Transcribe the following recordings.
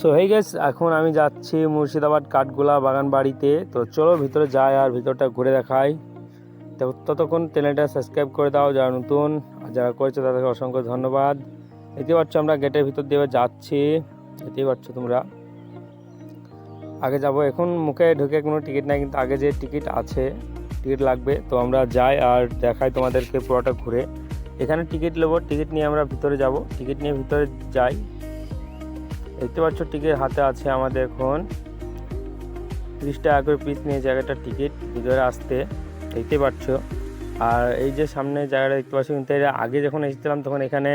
So hey guess এখন আমি যাচ্ছি মুর্শিদাবাদ কাঠগোলা বাগান বাড়িতে তো চলো ভিতরে যাই আর ভিতরটা ঘুরে দেখাই। তো ততক্ষণ চ্যানেলটা সাবস্ক্রাইব করে দাও যারা নতুন। আর যারা করেছে, তাদেরকে অসংখ্য ধন্যবাদ। দেখতে পাচ্ছ আমরা গেটের ভিতর দিয়ে যাচ্ছি। দেখতেই পাচ্ছ তোমরা। আগে যাব। এখন মুখে ঢুকে কোনো টিকিট নাই, কিন্তু আগে যে টিকিট আছে, টিকিট লাগবে। তো আমরা যাই আর দেখাই তোমাদেরকে পুরোটা ঘুরে। এখানে টিকিট নেব। টিকিট নিয়ে আমরা ভিতরে যাব। টিকিট নিয়ে ভিতরে যাই। দেখতে পাচ্ছ টিকিট হাতে আছে আমাদের এখন। তিরিশ টাকা করে পিস নিয়ে জায়গাটা টিকিট ভিতরে আসতে, দেখতে পাচ্ছ। আর এই যে সামনে জায়গাটা দেখতে পাচ্ছ, কিন্তু আগে যখন এসেছিলাম তখন এখানে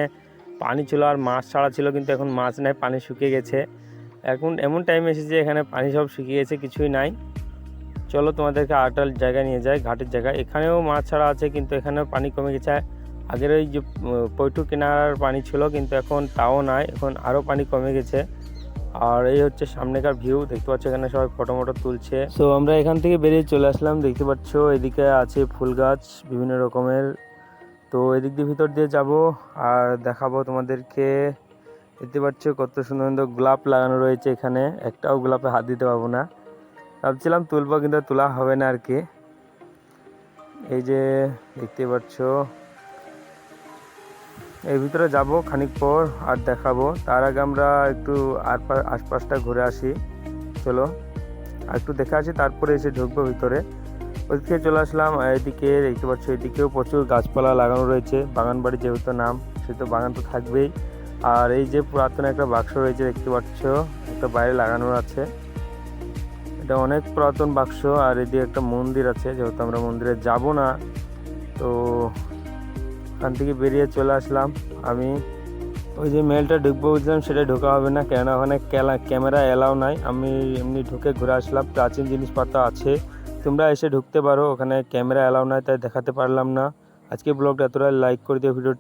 পানি ছিল আর মাছ ছাড়া ছিল, কিন্তু এখন মাছ নেই, পানি শুকিয়ে গেছে। এখন এমন টাইম এসেছে এখানে পানি সব শুকিয়ে গেছে, কিছুই নাই। চলো তোমাদেরকে আটাল জায়গায় নিয়ে যায় ঘাটের জায়গায় এখানেও মাছ ছাড়া আছে, কিন্তু এখানেও পানি কমে গেছে। আগের ওই যে পৈঠু কেনার পানি ছিল, কিন্তু এখন তাও নাই, এখন আরও পানি কমে গেছে। আর এই হচ্ছে সামনেকার ভিউ দেখতে পাচ্ছ এখানে সবাই ফটো মটো তুলছে। সো আমরা এখান থেকে বেরিয়ে চলে আসলাম, দেখতে পাচ্ছ এদিকে আছে ফুল গাছ, বিভিন্ন রকমের। তো, এদিক দিয়ে ভিতর দিয়ে যাব, আর দেখাবো তোমাদেরকে। দেখতে পাচ্ছ কত সুন্দর সুন্দর গোলাপ লাগানো রয়েছে এখানে, একটাও গোলাপে হাত দিতে পারব না। ভাবছিলাম তুলবো, কিন্তু তোলা হবে না আর কি। এই যে, দেখতে পাচ্ছ এর ভিতরে যাব খানিক পর আর দেখাবো। তার আগে আমরা একটু আশপাশটা ঘুরে আসি। চলো। আর একটু দেখে আসি, তারপরে এসে ঢুকবো ভিতরে। ওইদিকে চলে আসলাম, এদিকে দেখতে পাচ্ছ, এদিকেও প্রচুর গাছপালা লাগানো রয়েছে। বাগানবাড়ি যেহেতু নাম, সে তো বাগান তো থাকবেই। আর এই যে পুরাতন একটা বাক্স রয়েছে, দেখতে পাচ্ছ, একটা বাইরে লাগানো আছে। এটা অনেক পুরাতন বাক্স, আর এদিকে একটা মন্দির আছে, যেহেতু আমরা মন্দিরে যাব না, তো ওখান থেকে বেরিয়ে চলে আসলাম। আমি ওই যে মেলটা ঢুকবো বুঝলাম, সেটা ঢোকা হবে না, কেননা ওখানে ক্যালা- ক্যামেরা এলাও নাই। আমি এমনি ঢুকে ঘুরে আসলাম, প্রাচীন জিনিসপত্র আছে। তোমরা এসে ঢুকতে পারো, ওখানে ক্যামেরা এলাও নাই, তাই দেখাতে পারলাম না। আজকে ব্লগটা তোরা লাইক করে দিও ভিডিও